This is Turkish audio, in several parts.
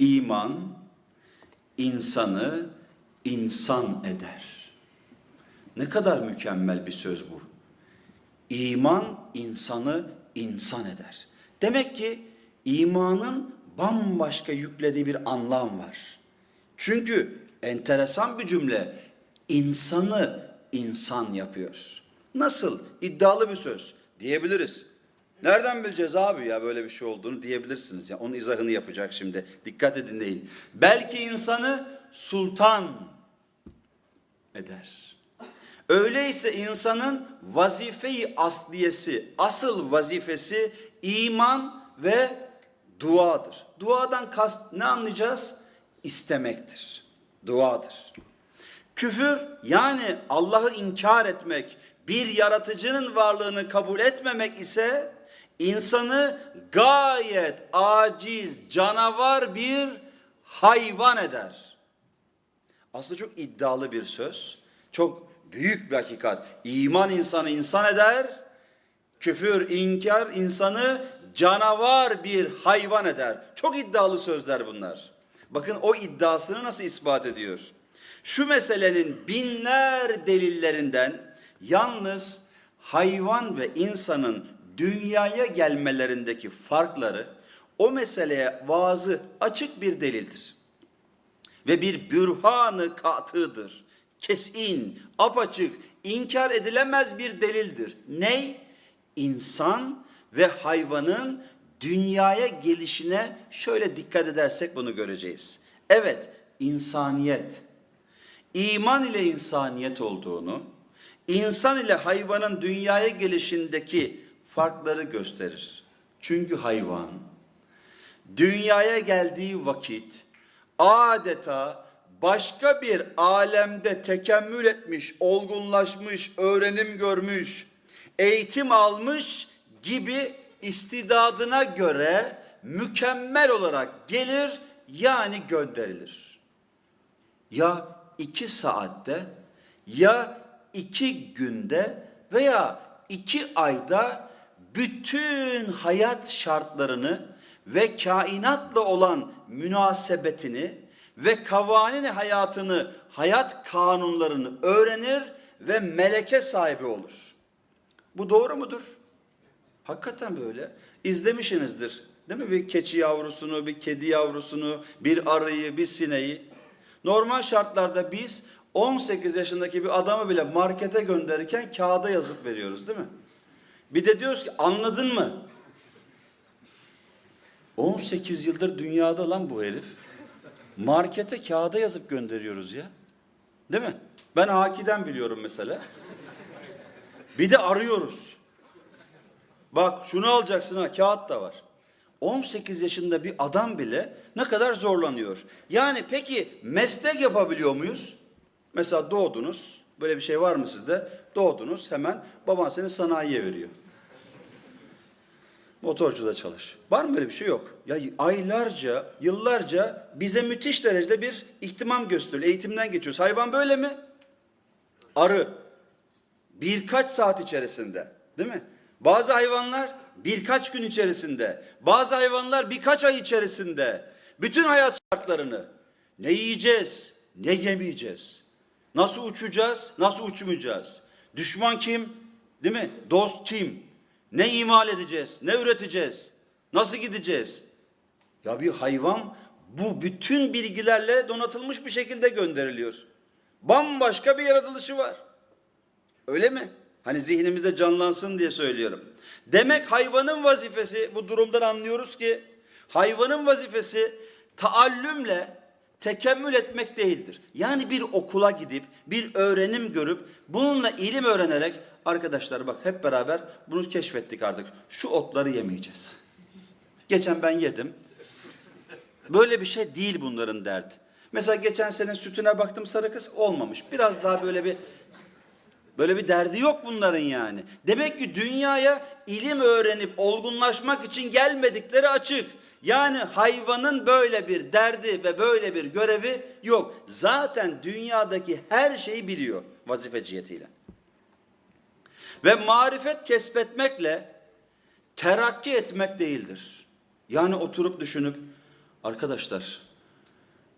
İman insanı insan eder. Ne kadar mükemmel bir söz bu. İman insanı insan eder. Demek ki imanın bambaşka yüklediği bir anlam var. Çünkü enteresan bir cümle insanı insan yapıyor. Nasıl? İddialı bir söz diyebiliriz. Nereden bileceğiz abi ya böyle bir şey olduğunu diyebilirsiniz. Ya onun izahını yapacak şimdi. Dikkat edin deyin. Belki insanı sultan eder. Öyleyse insanın vazifeyi asliyesi, asıl vazifesi iman ve duadır. Duadan kast ne anlayacağız? İstemektir. Duadır. Küfür yani Allah'ı inkar etmek, bir yaratıcının varlığını kabul etmemek ise insanı gayet aciz, canavar bir hayvan eder. Aslında çok iddialı bir söz. Çok büyük bir hakikat. İman insanı insan eder. Küfür, inkar insanı canavar bir hayvan eder. Çok iddialı sözler bunlar. Bakın o iddiasını nasıl ispat ediyor. Şu meselenin binler delillerinden yalnız hayvan ve insanın dünyaya gelmelerindeki farkları o meseleye vaazı açık bir delildir ve bir bürhanı katıdır. Kesin, apaçık, inkar edilemez bir delildir. Ney? İnsan ve hayvanın dünyaya gelişine şöyle dikkat edersek bunu göreceğiz. Evet, insaniyet. İman ile insaniyet olduğunu, insan ile hayvanın dünyaya gelişindeki farkları gösterir. Çünkü hayvan dünyaya geldiği vakit adeta başka bir alemde tekemmül etmiş, olgunlaşmış, öğrenim görmüş, eğitim almış gibi istidadına göre mükemmel olarak gelir yani gönderilir. Ya iki saatte ya iki günde veya iki ayda bütün hayat şartlarını ve kainatla olan münasebetini ve kavanini hayatını, hayat kanunlarını öğrenir ve meleke sahibi olur. Bu doğru mudur? Hakikaten böyle. İzlemişsinizdir. Değil mi? Bir keçi yavrusunu, bir kedi yavrusunu, bir arıyı, bir sineği. Normal şartlarda biz 18 yaşındaki bir adamı bile markete gönderirken kağıda yazıp veriyoruz değil mi? Bir de diyoruz ki anladın mı? 18 yıldır dünyada lan bu herif. Markete kağıda yazıp gönderiyoruz ya. Değil mi? Ben Haki'den biliyorum mesela. Bir de arıyoruz. Bak şunu alacaksın ha kağıt da var. 18 yaşında bir adam bile ne kadar zorlanıyor. Yani peki meslek yapabiliyor muyuz? Mesela doğdunuz. Böyle bir şey var mı sizde? Doğdunuz hemen baban seni sanayiye veriyor. Motorcuda çalış. Var mı böyle bir şey yok. Ya aylarca, yıllarca bize müthiş derecede bir ihtimam gösteriyor. Eğitimden geçiyoruz. Hayvan böyle mi? Arı. Birkaç saat içerisinde. Değil mi? Bazı hayvanlar birkaç gün içerisinde. Bazı hayvanlar birkaç ay içerisinde. Bütün hayat şartlarını. Ne yiyeceğiz? Ne yemeyeceğiz? Nasıl uçacağız? Nasıl uçmayacağız? Düşman kim? Değil mi? Dost kim? Ne imal edeceğiz? Ne üreteceğiz? Nasıl gideceğiz? Ya bir hayvan bu bütün bilgilerle donatılmış bir şekilde gönderiliyor. Bambaşka bir yaratılışı var. Öyle mi? Hani zihnimizde canlansın diye söylüyorum. Demek hayvanın vazifesi bu durumdan anlıyoruz ki hayvanın vazifesi taallümle tekemmül etmek değildir. Yani bir okula gidip bir öğrenim görüp bununla ilim öğrenerek arkadaşlar bak hep beraber bunu keşfettik artık. Şu otları yemeyeceğiz. Geçen ben yedim. Böyle bir şey değil bunların derdi. Mesela geçen sene sütüne baktım sarı kız olmamış. Biraz daha böyle bir Böyle bir derdi yok bunların yani. Demek ki dünyaya ilim öğrenip olgunlaşmak için gelmedikleri açık. Yani hayvanın böyle bir derdi ve böyle bir görevi yok. Zaten dünyadaki her şeyi biliyor vazife cihetiyle. Ve marifet kesbetmekle terakki etmek değildir. Yani oturup düşünüp arkadaşlar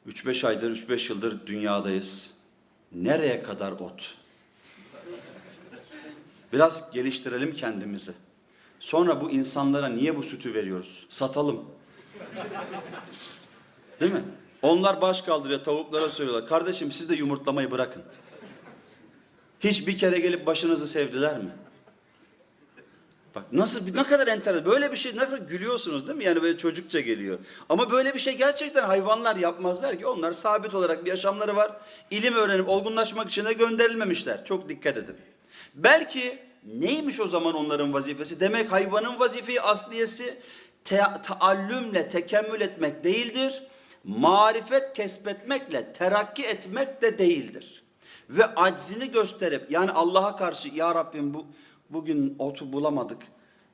3-5 aydır, 3-5 yıldır dünyadayız. Nereye kadar ot? Biraz geliştirelim kendimizi. Sonra bu insanlara niye bu sütü veriyoruz? Satalım. Değil mi? Onlar baş kaldırıyor, tavuklara söylüyorlar. Kardeşim siz de yumurtlamayı bırakın. Hiç bir kere gelip başınızı sevdiler mi? Bak nasıl ne kadar enteresan. Böyle bir şey ne kadar gülüyorsunuz değil mi? Yani böyle çocukça geliyor. Ama böyle bir şey gerçekten hayvanlar yapmazlar ki. Onlar sabit olarak bir yaşamları var. İlim öğrenip olgunlaşmak için de gönderilmemişler. Çok dikkat edin. Belki neymiş o zaman onların vazifesi? Demek hayvanın vazifeyi asliyesi te- taallümle tekemmül etmek değildir. Marifet kesbetmekle terakki etmek de değildir. Ve aczini gösterip yani Allah'a karşı ya Rabbim bu bugün otu bulamadık.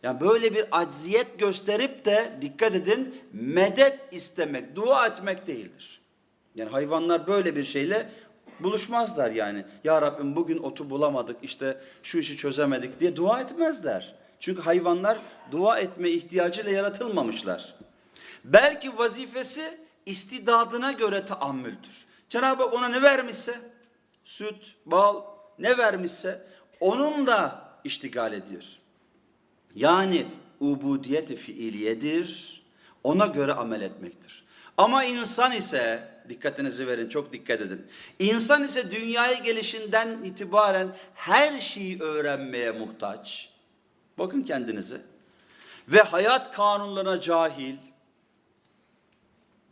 Yani böyle bir acziyet gösterip de dikkat edin medet istemek, dua etmek değildir. Yani hayvanlar böyle bir şeyle buluşmazlar yani. Ya Rabbim bugün otu bulamadık işte şu işi çözemedik diye dua etmezler. Çünkü hayvanlar dua etme ihtiyacıyla yaratılmamışlar. Belki vazifesi istidadına göre taammüldür. Cenab-ı Hak ona ne vermişse süt, bal ne vermişse onun da iştigal ediyor. Yani ubudiyet-i fiiliyedir. Ona göre amel etmektir. Ama insan ise dikkatinizi verin çok dikkat edin. İnsan ise dünyaya gelişinden itibaren her şeyi öğrenmeye muhtaç. Bakın kendinize. Ve hayat kanunlarına cahil.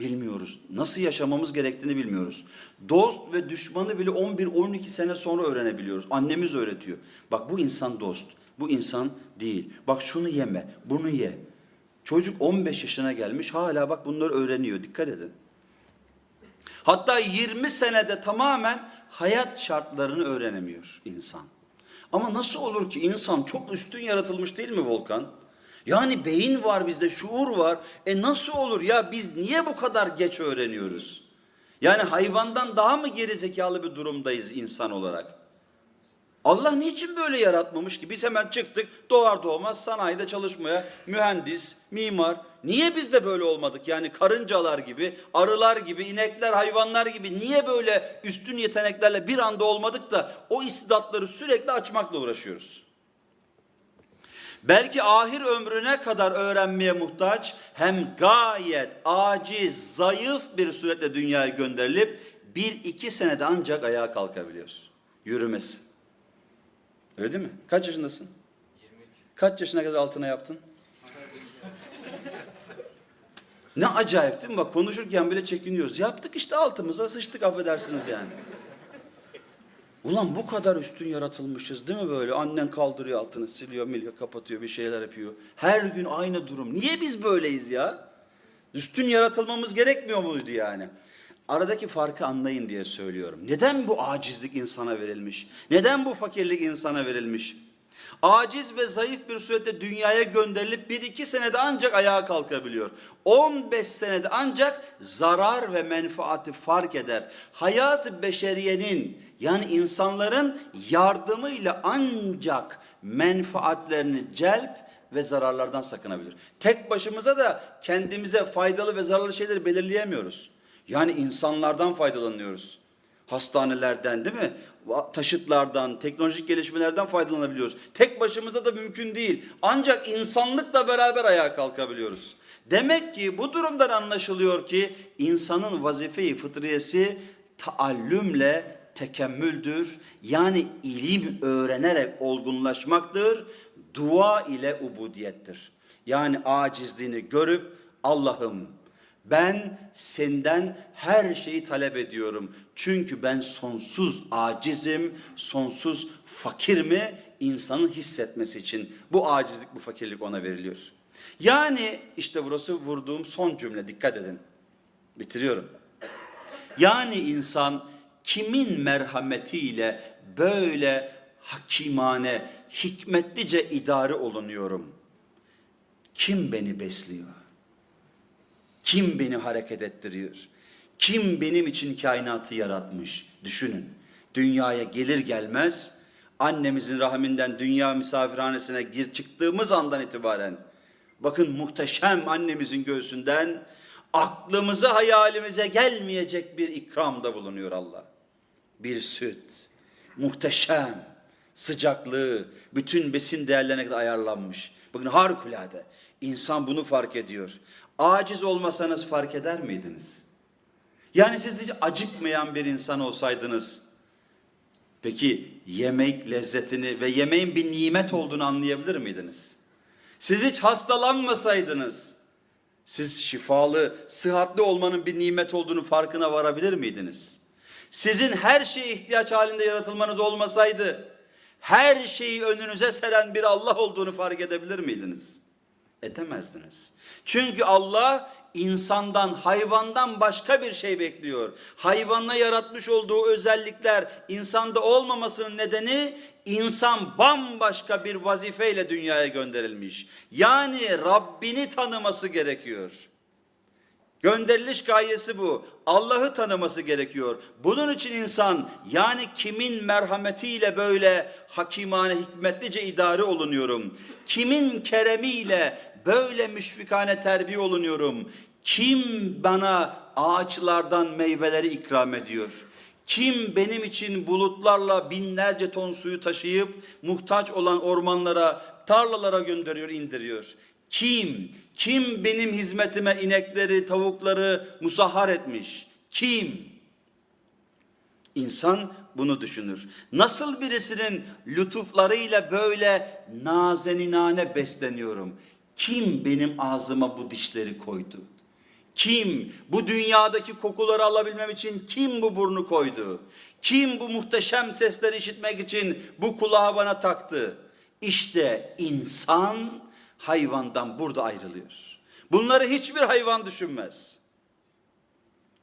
Bilmiyoruz. Nasıl yaşamamız gerektiğini bilmiyoruz. Dost ve düşmanı bile 11-12 sene sonra öğrenebiliyoruz. Annemiz öğretiyor. Bak bu insan dost. Bu insan değil. Bak şunu yeme, bunu ye. Çocuk 15 yaşına gelmiş hala bak bunları öğreniyor. Dikkat edin. Hatta 20 senede tamamen hayat şartlarını öğrenemiyor insan. Ama nasıl olur ki insan çok üstün yaratılmış değil mi Volkan? Yani beyin var bizde, şuur var. E nasıl olur ya biz niye bu kadar geç öğreniyoruz? Yani hayvandan daha mı geri zekalı bir durumdayız insan olarak? Allah niçin böyle yaratmamış ki? Biz hemen çıktık doğar doğmaz sanayide çalışmaya, mühendis, mimar. Niye biz de böyle olmadık? Yani karıncalar gibi, arılar gibi, inekler, hayvanlar gibi niye böyle üstün yeteneklerle bir anda olmadık da o istidatları sürekli açmakla uğraşıyoruz? Belki ahir ömrüne kadar öğrenmeye muhtaç hem gayet aciz, zayıf bir suretle dünyaya gönderilip bir iki senede ancak ayağa kalkabiliyor. Yürümesi. Öyle değil mi? Kaç yaşındasın? 23. Kaç yaşına kadar altına yaptın? Ne acayip değil mi? Bak konuşurken bile çekiniyoruz. Yaptık işte altımıza sıçtık affedersiniz yani. Ulan bu kadar üstün yaratılmışız değil mi böyle? Annen kaldırıyor altını siliyor, miliyor, kapatıyor, bir şeyler yapıyor. Her gün aynı durum. Niye biz böyleyiz ya? Üstün yaratılmamız gerekmiyor muydu yani? Aradaki farkı anlayın diye söylüyorum. Neden bu acizlik insana verilmiş? Neden bu fakirlik insana verilmiş? Aciz ve zayıf bir surette dünyaya gönderilip bir iki senede ancak ayağa kalkabiliyor. 15 senede ancak zarar ve menfaati fark eder. Hayat beşeriyenin yani insanların yardımıyla ancak menfaatlerini celp ve zararlardan sakınabilir. Tek başımıza da kendimize faydalı ve zararlı şeyleri belirleyemiyoruz. Yani insanlardan faydalanıyoruz. Hastanelerden değil mi? Taşıtlardan, teknolojik gelişmelerden faydalanabiliyoruz. Tek başımıza da mümkün değil. Ancak insanlıkla beraber ayağa kalkabiliyoruz. Demek ki bu durumdan anlaşılıyor ki insanın vazife-i fıtriyesi taallümle tekemmüldür. Yani ilim öğrenerek olgunlaşmaktır. Dua ile ubudiyettir. Yani acizliğini görüp Allah'ım ben senden her şeyi talep ediyorum. Çünkü ben sonsuz acizim, sonsuz fakir mi insanın hissetmesi için. Bu acizlik, bu fakirlik ona veriliyor. Yani işte burası vurduğum son cümle dikkat edin. Bitiriyorum. Yani insan kimin merhametiyle böyle hakimane, hikmetlice idare olunuyorum? Kim beni besliyor? Kim beni hareket ettiriyor? Kim benim için kainatı yaratmış? Düşünün. Dünyaya gelir gelmez annemizin rahminden dünya misafirhanesine gir çıktığımız andan itibaren bakın muhteşem annemizin göğsünden aklımıza hayalimize gelmeyecek bir ikramda bulunuyor Allah. Bir süt, muhteşem, sıcaklığı, bütün besin değerlerine kadar ayarlanmış. Bugün harikulade. İnsan bunu fark ediyor. Aciz olmasanız fark eder miydiniz? Yani siz hiç acıkmayan bir insan olsaydınız, peki yemek lezzetini ve yemeğin bir nimet olduğunu anlayabilir miydiniz? Siz hiç hastalanmasaydınız, siz şifalı, sıhhatli olmanın bir nimet olduğunu farkına varabilir miydiniz? Sizin her şeye ihtiyaç halinde yaratılmanız olmasaydı, her şeyi önünüze seren bir Allah olduğunu fark edebilir miydiniz? Edemezdiniz. Çünkü Allah insandan, hayvandan başka bir şey bekliyor. Hayvanla yaratmış olduğu özellikler insanda olmamasının nedeni insan bambaşka bir vazifeyle dünyaya gönderilmiş. Yani Rabbini tanıması gerekiyor. Gönderiliş gayesi bu. Allah'ı tanıması gerekiyor. Bunun için insan yani kimin merhametiyle böyle hakimane hikmetlice idare olunuyorum. Kimin keremiyle böyle müşfikane terbiye olunuyorum. Kim bana ağaçlardan meyveleri ikram ediyor? Kim benim için bulutlarla binlerce ton suyu taşıyıp muhtaç olan ormanlara, tarlalara gönderiyor, indiriyor? Kim? Kim benim hizmetime inekleri, tavukları musahhar etmiş? Kim? İnsan bunu düşünür. Nasıl birisinin lütuflarıyla böyle nazeninane besleniyorum? Kim benim ağzıma bu dişleri koydu? Kim bu dünyadaki kokuları alabilmem için kim bu burnu koydu? Kim bu muhteşem sesleri işitmek için bu kulağı bana taktı? İşte insan hayvandan burada ayrılıyor. Bunları hiçbir hayvan düşünmez.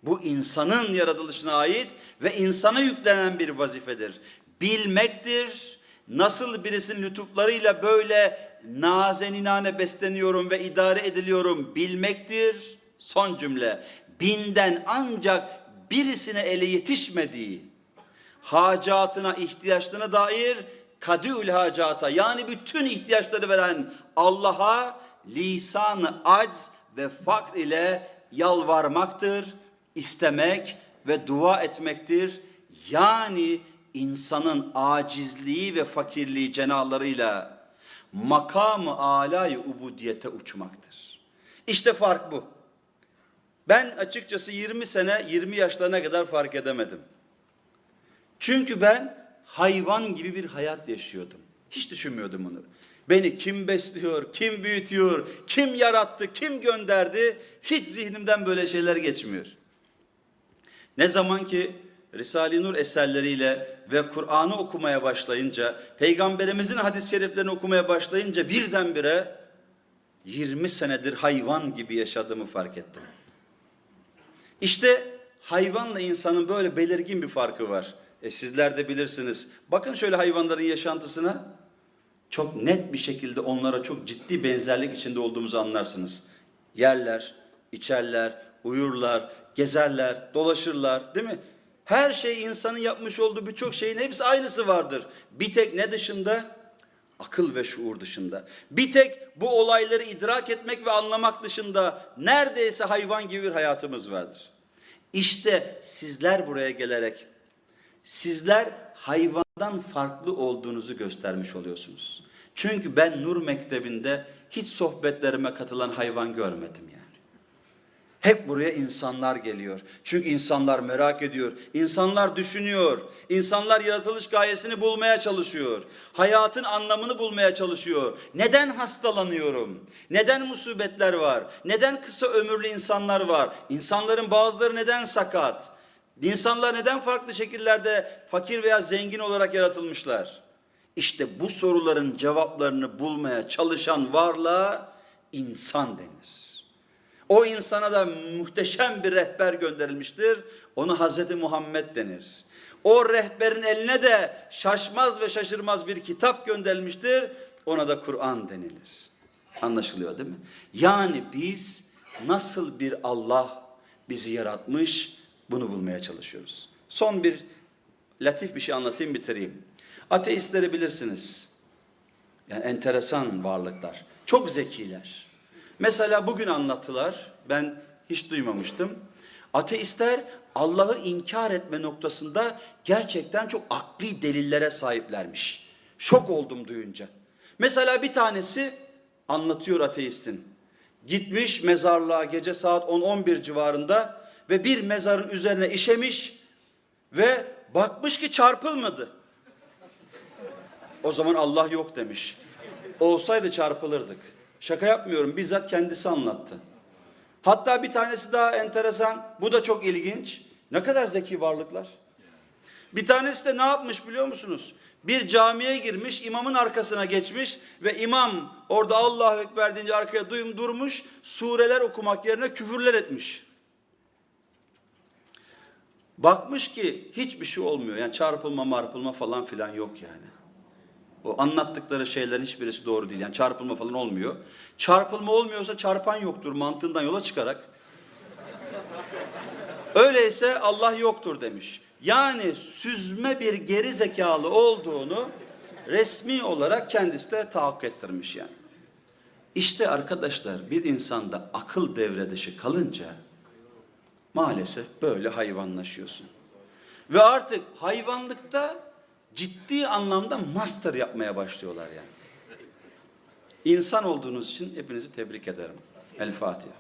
Bu insanın yaratılışına ait ve insana yüklenen bir vazifedir. Bilmektir. Nasıl birisinin lütuflarıyla böyle nazeninane besleniyorum ve idare ediliyorum bilmektir. Son cümle. Binden ancak birisine ele yetişmediği hacatına, ihtiyaçlarına dair kadül hacata yani bütün ihtiyaçları veren Allah'a lisan acz ve fakr ile yalvarmaktır, istemek ve dua etmektir. Yani insanın acizliği ve fakirliği cenahlarıyla makamı alayı ubudiyete uçmaktır. İşte fark bu. Ben açıkçası 20 sene 20 yaşlarına kadar fark edemedim. Çünkü ben hayvan gibi bir hayat yaşıyordum. Hiç düşünmüyordum bunu. Beni kim besliyor, kim büyütüyor, kim yarattı, kim gönderdi hiç zihnimden böyle şeyler geçmiyor. Ne zaman ki Risale-i Nur eserleriyle ve Kur'an'ı okumaya başlayınca, Peygamberimizin hadis-i şeriflerini okumaya başlayınca birdenbire 20 senedir hayvan gibi yaşadığımı fark ettim. İşte hayvanla insanın böyle belirgin bir farkı var. E sizler de bilirsiniz. Bakın şöyle hayvanların yaşantısına. Çok net bir şekilde onlara çok ciddi benzerlik içinde olduğumuzu anlarsınız. Yerler, içerler, uyurlar, gezerler, dolaşırlar değil mi? Her şey insanın yapmış olduğu birçok şeyin hepsi aynısı vardır. Bir tek ne dışında? Akıl ve şuur dışında. Bir tek bu olayları idrak etmek ve anlamak dışında neredeyse hayvan gibi bir hayatımız vardır. İşte sizler buraya gelerek sizler hayvandan farklı olduğunuzu göstermiş oluyorsunuz. Çünkü ben Nur Mektebi'nde hiç sohbetlerime katılan hayvan görmedim. Hep buraya insanlar geliyor. Çünkü insanlar merak ediyor. İnsanlar düşünüyor. İnsanlar yaratılış gayesini bulmaya çalışıyor. Hayatın anlamını bulmaya çalışıyor. Neden hastalanıyorum? Neden musibetler var? Neden kısa ömürlü insanlar var? İnsanların bazıları neden sakat? İnsanlar neden farklı şekillerde fakir veya zengin olarak yaratılmışlar? İşte bu soruların cevaplarını bulmaya çalışan varlığa insan denir. O insana da muhteşem bir rehber gönderilmiştir. Onu Hazreti Muhammed denir. O rehberin eline de şaşmaz ve şaşırmaz bir kitap gönderilmiştir. Ona da Kur'an denilir. Anlaşılıyor değil mi? Yani biz nasıl bir Allah bizi yaratmış bunu bulmaya çalışıyoruz. Son bir latif bir şey anlatayım bitireyim. Ateistleri bilirsiniz. Yani enteresan varlıklar. Çok zekiler. Mesela bugün anlattılar. Ben hiç duymamıştım. Ateistler Allah'ı inkar etme noktasında gerçekten çok akli delillere sahiplermiş. Şok oldum duyunca. Mesela bir tanesi anlatıyor ateistin. Gitmiş mezarlığa gece saat 10-11 civarında ve bir mezarın üzerine işemiş ve bakmış ki çarpılmadı. O zaman Allah yok demiş. Olsaydı çarpılırdık. Şaka yapmıyorum bizzat kendisi anlattı. Hatta bir tanesi daha enteresan. Bu da çok ilginç. Ne kadar zeki varlıklar. Bir tanesi de ne yapmış biliyor musunuz? Bir camiye girmiş, imamın arkasına geçmiş ve imam orada Allahu Ekber deyince arkaya duyum durmuş, sureler okumak yerine küfürler etmiş. Bakmış ki hiçbir şey olmuyor. Yani çarpılma marpılma falan filan yok yani. O anlattıkları şeylerin hiçbirisi doğru değil. Yani çarpılma falan olmuyor. Çarpılma olmuyorsa çarpan yoktur mantığından yola çıkarak. Öyleyse Allah yoktur demiş. Yani süzme bir geri zekalı olduğunu resmi olarak kendisi de tahakkuk ettirmiş yani. İşte arkadaşlar bir insanda akıl devre dışı kalınca maalesef böyle hayvanlaşıyorsun. Ve artık hayvanlıkta ciddi anlamda master yapmaya başlıyorlar yani. İnsan olduğunuz için hepinizi tebrik ederim. El Fatiha.